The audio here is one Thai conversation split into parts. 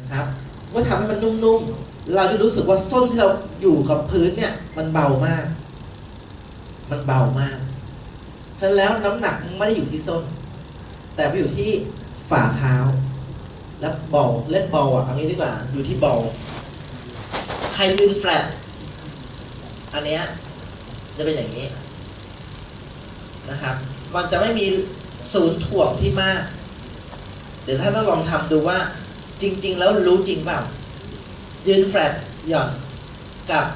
นะครับว่าทำให้มันนุ่มๆ เราจะรู้สึกว่าส้นที่เราอยู่กับพื้นเนี่ยมันเบามาก มันเบามาก ฉะนั้นแล้วน้ำหนักไม่ได้อยู่ที่ส้น แต่ไปอยู่ที่ฝ่าเท้า และบอลเล่นบอลอะเอันนี้ดีกว่า อยู่ที่บอลใครยืนแฟลตอันเนี้ยจะเป็นอย่างนี้นะครับ มันจะไม่มีศูนย์ถ่วงที่มาก เดี๋ยวท่านต้องลองทำดูว่า จริง ๆ แล้วรู้จริงเปล่ายืนแฟลตหย่อนกับ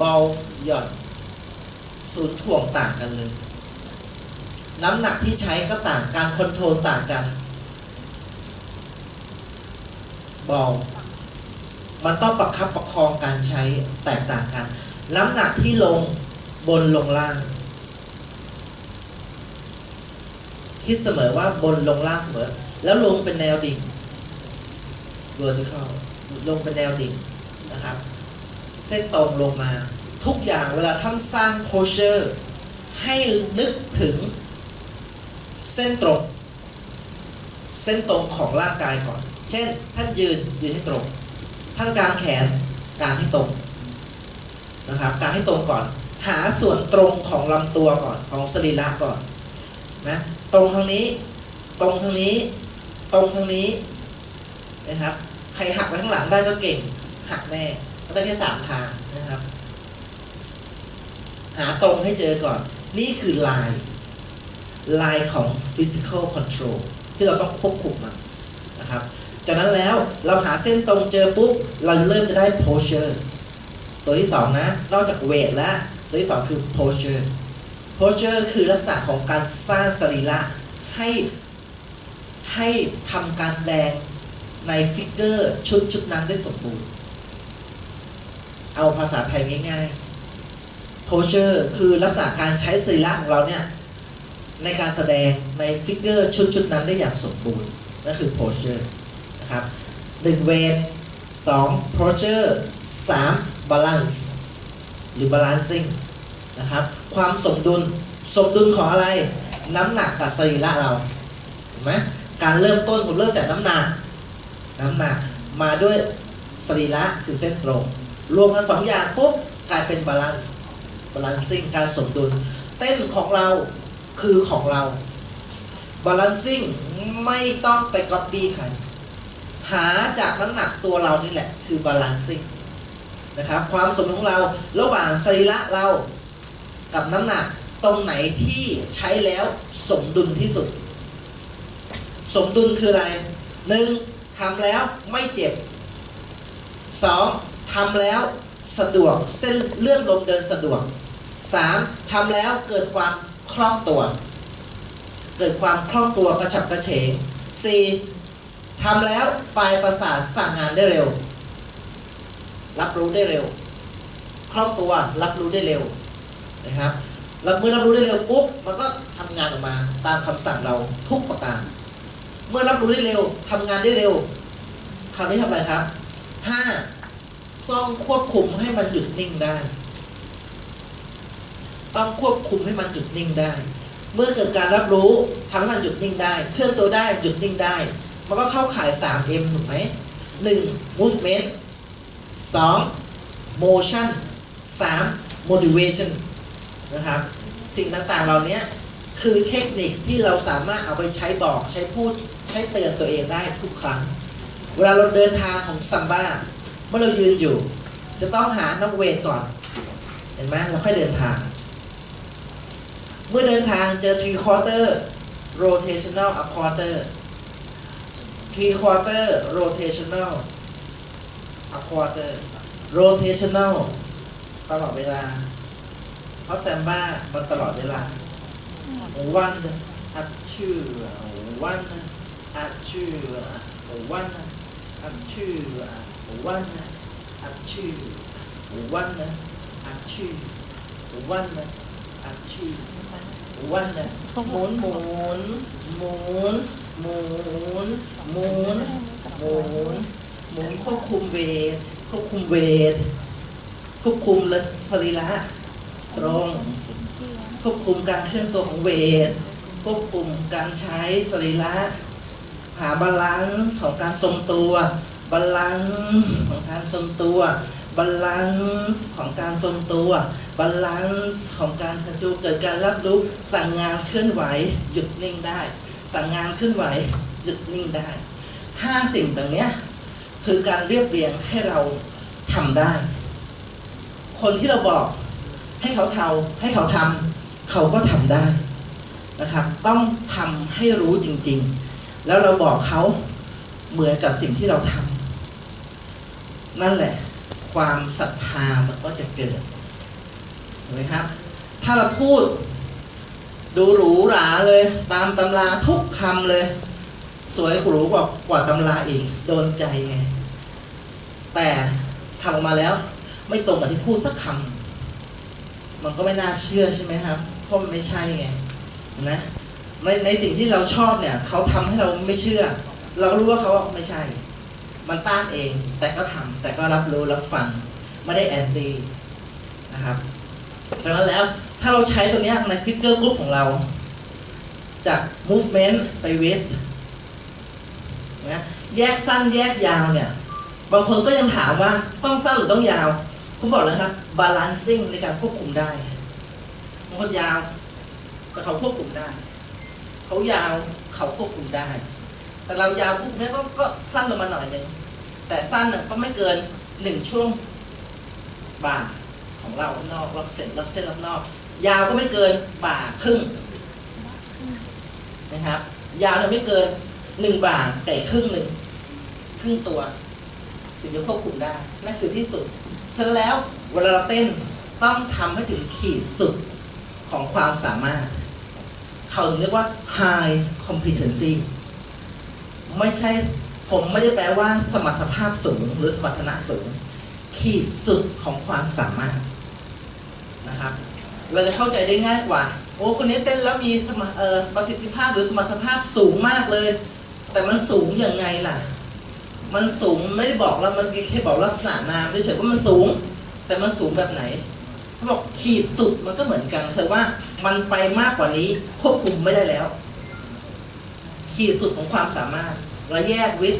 บอลหย่อน ศูนย์ถ่วงต่างกันเลย น้ำหนักที่ใช้ก็ต่างการคอนโทรลต่างกันบอลมันต้องประคับประคองการใช้แตกต่างกัน น้ำหนักที่ลงบนลงล่าง คิดเสมอว่าบนลงล่างเสมอ แล้วลงเป็นแนวดิ่ง vertical ลงเป็นแนวดิ่งนะครับ เส้นตรงลงมา ทุกอย่างเวลาท่านสร้าง posture ให้นึกถึงเส้นตรง เส้นตรงของร่างกายก่อน เช่น ท่านยืนยืนให้ตรง ท่านกางแขนกางให้ตรงนะครับกางให้ตรงก่อน หาส่วนตรงของลำตัวก่อนของสรีระก่อนนะตรงทางนี้ ตรงทางนี้ ตรงทางนี้นะครับ ใครหักไปข้างหลังได้ก็เก่ง หักแน่ก็ได้แค่สามทางนะครับ หาตรงให้เจอก่อน นี่คือลายลายของ physical control ที่เราต้องควบคุมมันนะครับ จากนั้นแล้วเราหาเส้นตรงเจอปุ๊บ เราเริ่มจะได้ posture ตัวที่สองนะ นอกจากเวทแล้ว ตัวที่สองคือ posture posture คือลักษณะของการสร้างสรีระให้ให้ทำการแสดง ในฟิกเกอร์ชุดชุดนั้นได้สมบูรณ์ เอาภาษาไทยง่ายๆ posture คือลักษณะการใช้สรีระของเราเนี่ย ในการแสดงในฟิกเกอร์ชุดชุดนั้นได้อย่างสมบูรณ์นั่นคือ posture นะครับหนึ่งเวทสอง posture สาม balance หรือ balancing นะครับ ความสมดุลสมดุลของอะไร น้ำหนักกับสรีระเราเห็นไหมการเริ่มต้นผมเริ่มจากน้ำหนัก น้ำหนักมาด้วยสรีระคือเส้นตรง รวมกันสองอย่างปุ๊บกลายเป็น balance balancing การสมดุล เต้นของเราคือของเรา balancing ไม่ต้องไป copy ใครหาจากน้ำหนักตัวเรานี่แหละ คือ balancing นะครับความสมดุลของเราระหว่างสรีระเรากับน้ำหนักตรงไหนที่ใช้แล้วสมดุลที่สุด สมดุลคืออะไรหนึ่ง ทำแล้วไม่เจ็บสองทำแล้วสะดวกเส้นเลื่อนลมเดินสะดวกสามทำแล้วเกิดความคล่องตัว เกิดความคล่องตัวกระฉับกระเฉงสี่ทำแล้วปลายประสาทสั่งงานได้เร็ว รับรู้ได้เร็ว คล่องตัวรับรู้ได้เร็วนะครับแล้วเมื่อรับรู้ได้เร็วปุ๊บมันก็ทำงานออกมาตามคำสั่งเราทุกประการ เมื่อรับรู้ได้เร็วทำงานได้เร็ว คราวนี้ทำอะไรครับห้าต้องควบคุมให้มันหยุดนิ่งได้ ต้องควบคุมให้มันหยุดนิ่งได้ เมื่อเกิดการรับรู้ทำให้มันหยุดนิ่งได้ เคลื่อนตัวได้หยุดนิ่งได้ มันก็เข้าข่าย 3M ถูกไหม 1. movement 2. motion 3. motivation นะครับ สิ่งต่างๆเหล่านี้ คือเทคนิคที่เราสามารถเอาไปใช้บอกใช้พูดใช้เตือนตัวเองได้ทุกครั้ง เวลาเราเดินทางของซัมบ้าเมื่อเรายืนอยู่ จะต้องหานักเวทก่อน เห็นไหมเราค่อยเดินทาง เมื่อเดินทางเจอ three quarter rotational a quarter three quarter rotational a quarter rotational ตลอดเวลา เพราะแซมบ้ามันตลอดเวลา one up to one up to one up to one up to one up to one up to วันน่ะหมุนหมุนหมุนหมุนหมุนหมุนหมุนควบคุมเวทควบคุมเวทควบคุมเลยพลีละตรง ควบคุมการเคลื่อนตัวของเวท ควบคุมการใช้สรีระหาบาลานซ์ของการทรงตัวบาลานซ์ของการทรงตัวบาลานซ์ของการทรงตัวบาลานซ์ของการทำตัวเกิดการรับรู้สั่งงานเคลื่อนไหวหยุดนิ่งได้ สั่งงานเคลื่อนไหวหยุดนิ่งได้ห้าสิ่งตรงเนี้ยคือการเรียบเรียงให้เราทำได้ คนที่เราบอกให้เขาเทาให้เขาทำ เขาก็ทำได้นะครับ ต้องทำให้รู้จริงๆ แล้วเราบอกเขาเหมือนกับสิ่งที่เราทำนั่นแหละ ความศรัทธามันก็จะเกิดเห็นไหมครับ ถ้าเราพูด ดูหรูหราเลย ตามตำราทุกคำเลย สวยหรูกว่ากว่าตำราอีกโดนใจไง แต่ทำออกมาแล้ว ไม่ตรงกับที่พูดสักคำมันก็ไม่น่าเชื่อใช่ไหมครับ ราะมันไม่ใช่ไงนไมในในสิ่งที่เราชอบเนี่ยเขาทำให้เราไม่เชื่อ เรารู้ว่าเขาไม่ใช่ มันต้านเอง แต่ก็ทำแต่ก็รับรู้รับฟังไม่ได้แอนตี้นะครับดังนั้นแล้วถ้าเราใช้ตัวเนี้ยในฟิกเกอร์กรุ๊ปของเรา จาก movement ไป waist นะแยกสั้นแยกยาวเนี่ย บางคนก็ยังถามว่าต้องสั้นหรือต้องยาว ผมบอกเลยครับ balancing ในการควบคุมได้ บางคนยาว แต่เขาควบคุมได้ เขายาวเขาควบคุมได้ แต่เรายาวปุ๊บเนี่ยก็ก็สั้นลงมาหน่อยหนึ่งแต่สั้นน่ะก็ไม่เกินหนึ่งช่วงบ่าของเรารอบนอกรอบเส้นรอบเส้นรอบนอก ยาวก็ไม่เกินบ่าครึ่งนะครับ ยาวเนี่ยไม่เกินหนึ่งบ่าแต่ครึ่งหนึ่งครึ่งตัวถึงจะควบคุมได้นั่นคือที่สุดฉะนั้นแล้วเวลาเราเต้นต้องทำให้ถึงขีดสุด ของความสามารถ เขาถึงเรียกว่า high competency ไม่ใช่ผมไม่ได้แปลว่า สมรรถภาพสูง หรือสมรรถนะสูง ขีดสุดของความสามารถนะครับ เราจะเข้าใจได้ง่ายกว่า โอ้คนนี้เต้นแล้วมีสมออประสิทธิภาพหรือสมรรถภาพสูงมากเลย แต่มันสูงยังไงล่ะ มันสูงไม่ได้บอกแล้วมันแค่บอกลักษณะนามเฉยๆว่ามันสูง แต่มันสูงแบบไหน บอกขีดสุดมันก็เหมือนกันแต่ว่ามันไปมากกว่านี้ควบคุมไม่ได้แล้ว ขีดสุดของความสามารถเราแยกวิส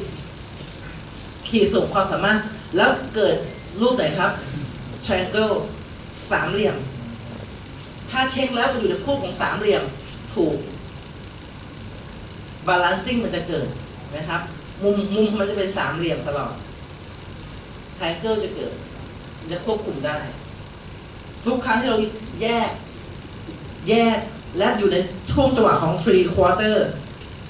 ขีดสุดของความสามารถ แล้วเกิดรูปไหนครับ triangle สามเหลี่ยม ถ้าเช็คแล้วมันอยู่ในคู่ของสามเหลี่ยมถูก balancing มันจะเกิดนะครับ มุมมุมมันจะเป็นสามเหลี่ยมตลอด triangle จะเกิดจะควบคุมได้ ทุกครั้งที่เราแยก แยกและอยู่ในช่วงจังหวะของ three quarter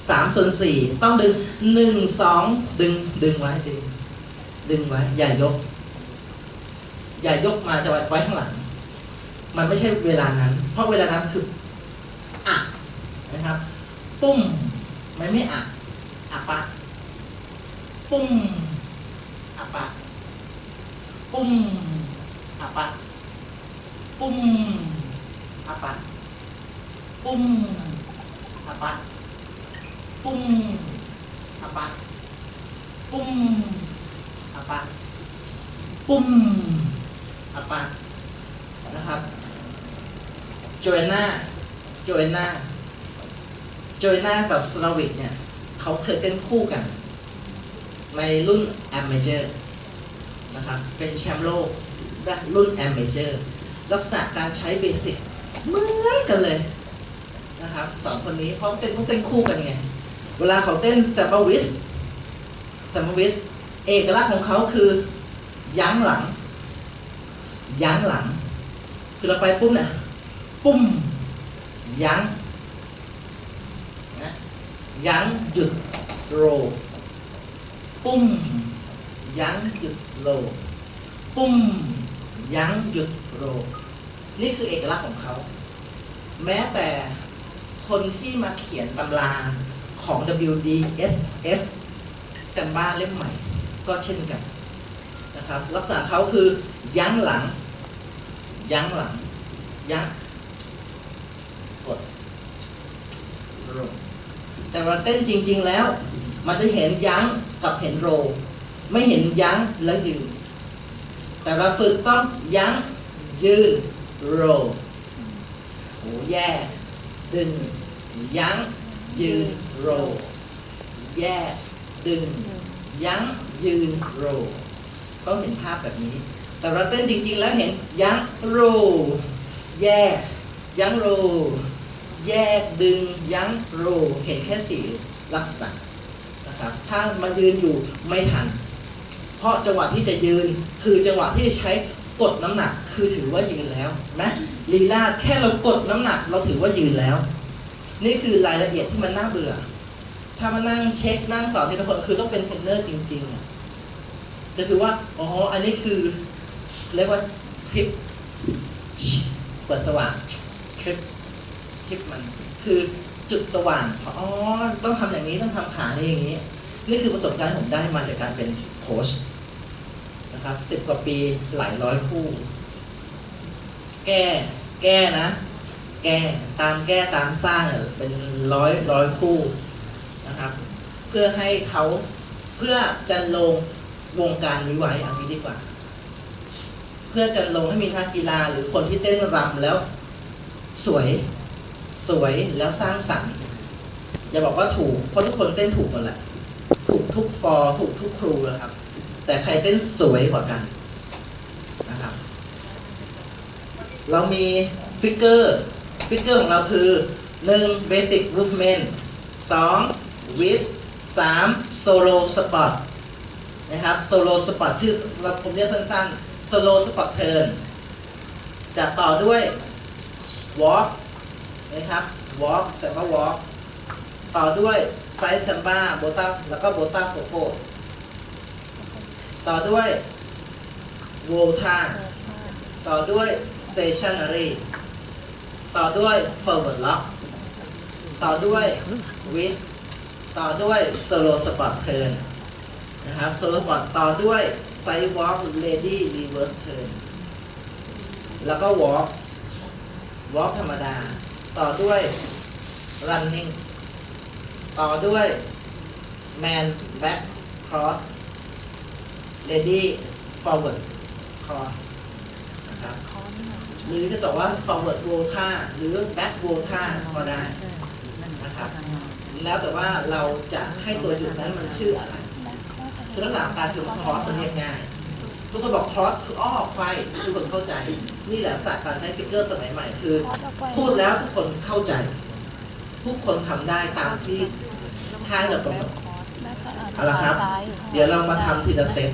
สามส่วนสี่ต้องดึงหนึ่งสองดึงดึงไว้ดึง ดึงไว้ อย่ายก อย่ายกมาจะไว้ไว้ข้างหลัง มันไม่ใช่เวลานั้น เพราะเวลานั้นคืออะนะครับ ปุ้มมันไม่อะอะปะ ปุ้มอะปะ ปุ้มอะปะ ปุ้มอะปะปุ้มอะปะปุ้มอะปะปุ้มอะปะปุ้มอะปะนะครับโจเอน่าโจเอน่าโจเอน่ากับสลาวิกเนี่ยเขาเคยเต้นคู่กัน ในรุ่นแอมเมเจอร์นะครับ เป็นแชมป์โลกรุ่นแอมเมเจอร์ ลักษณะการใช้เบสิกเหมือนกันเลยนะครับสองคนนี้พราะเต้นต้องเต้นคู่กันไง เวลาเขาเต้นแซมบวิสแซมบวิสเอกลักษณ์ของเขาคือยั้งหลัง ยั้งหลัง คือเราไปปุ๊บเนี่ยปุ้ม ยั้งนะยั้งหยุดโรปุ้ม ยั้งหยุดโรปุ้ม ยั้งหยุด โรลนี่คือเอกลักษณ์ของเขา แม้แต่คนที่มาเขียนตำราของ WDSF แซมบ้าเล่มใหม่ ก็เช่นกันนะครับลักษณะเขาคือยั้งหลัง ยั้งหลัง ยั้งกดโรแต่เราเต้นจริง ๆแล้ว มันจะเห็นยั้งกับเห็นโร ไม่เห็นยั้งแล้วยืนแต่เราฝึกต้องยั้ง ยืนโรลโอ้แย่ดึง ยั้ง ยืนโร แย่ดึง ยั้ง ยืนโรต้องเห็นภาพแบบนี้ แต่เราเต้นจริง ๆ แล้วเห็น ยั้งโร แยกยั้งโร แยกดึง ยั้งโร เห็นแค่สี่ลักษณะนะครับ ถ้ามายืนอยู่ไม่ทัน เพราะจังหวะที่จะยืนคือจังหวะที่ใช้ กดน้ำหนักคือถือว่ายืนแล้วนะลีลาดแค่เรากดน้ำหนัก เราถือว่ายืนแล้ว นี่คือรายละเอียดที่มันน่าเบื่อ ถ้ามานั่งเช็คนั่งสอนทีละคนคือต้องเป็นเทรนเนอร์จริงๆจะถือว่าอ๋ออันนี้คือเรียกว่าทริปเปิดสว่างทริปทริปมัน คือจุดสว่างอ๋อต้องทำอย่างนี้ต้องทำขานี้อย่างนี้ นี่คือประสบการณ์ที่ผมได้มาจากการเป็นโค้ช นะครับสิบกว่าปีหลายร้อยคู่ แก้แก้นะ แก้ตามแก้ตามสร้างเป็นร้อยร้อยคู่นะครับ เพื่อให้เขาเพื่อจันลงวงการนี้ไว้อันนี้ดีกว่า เพื่อจันลงให้มีนักกีฬาหรือคนที่เต้นรำแล้ว สวยสวยแล้วสร้างสรรค์อย่าบอกว่าถูกเพราะทุกคนเต้นถูกหมดแหละถูกทุกฟอร์ถูกทุกครูแล้วครับ แต่ใครเต้นสวยกว่ากันนะครับ เรามีฟิกเกอร์ฟิกเกอร์ของเราคือ 1. Basic Movement 2. w i s t 3. Solo Spot นะครับ Solo Spot ชื่อเราผมเรียกสั้นๆ Solo Spot Turn จะต่อด้วย Walk นะครับ Walk แสดงว่า Walk ต่อด้วย Side Samba โบต้าแล้วก็โบ ต่อด้วย Volta ต่อด้วย stationary ต่อด้วย forward lock ต่อด้วย wrist ต่อด้วย slow spot turn นะครับ slow spot ต่อด้วย side walk lady reverse turn แล้วก็ walk walk ธรรมดา ต่อด้วย running ต่อด้วย man back cross lady forward cross นะครับหรือจะบอกว่า forward volta หรือ back volta ก็ได้นะครับแล้วแต่ว่าเราจะให้ตัวหยุดนั้นมันชื่ออะไรคือลักษณะของการคือ cross มันเรียกง่ายทุกคนบอก cross คืออ้อไขว้ทุกคนเข้าใจนี่แหละศาสตร์การใช้ฟิกเกอร์สมัยใหม่คือ พูดแล้วทุกคนเข้าใจ ทุกคนทำได้ตามที่ท่านเรากำหนดเอาละครับ เดี๋ยวเรามาทำทีละเซต